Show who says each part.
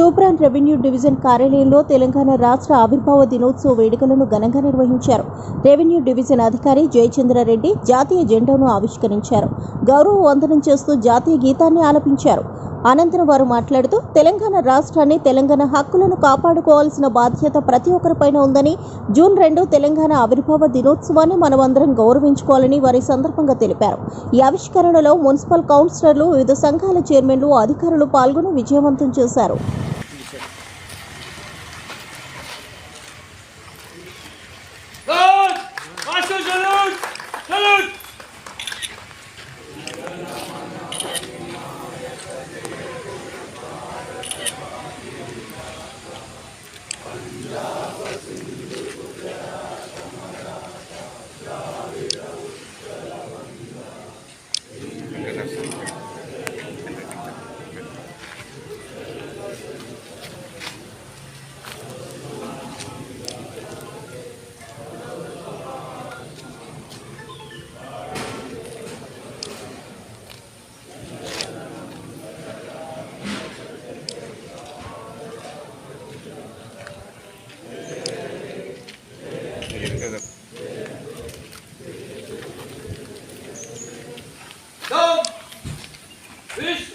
Speaker 1: Toopran revenue division కార్యాలయంలో తెలంగాణ రాష్ట్ర ఆవిర్భావ దినోత్సవ వేడుకలను ఘనంగా నిర్వహించారు. రెవెన్యూ డివిజన్ అధికారి జయచంద్రారెడ్డి జాతీయ జెండాను ఆవిష్కరించారు. గౌరవ వందనం చేస్తూ జాతీయ గీతాన్ని ఆలపించారు. అనంతరం వారు మాట్లాడుతూ తెలంగాణ రాష్ట్రాన్ని తెలంగాణ హక్కులను కాపాడుకోవాల్సిన బాధ్యత ప్రతి ఒక్కరిపైన ఉందని జూన్ రెండు తెలంగాణ ఆవిర్భావ దినోత్సవాన్ని మనమందరం గౌరవించుకోవాలని వారి సందర్భంగా తెలిపారు. ఈ ఆవిష్కరణలో మున్సిపల్ కౌన్సిలర్లు వివిధ సంఘాల చైర్మన్లు అధికారులు పాల్గొని విజయవంతం చేశారు. This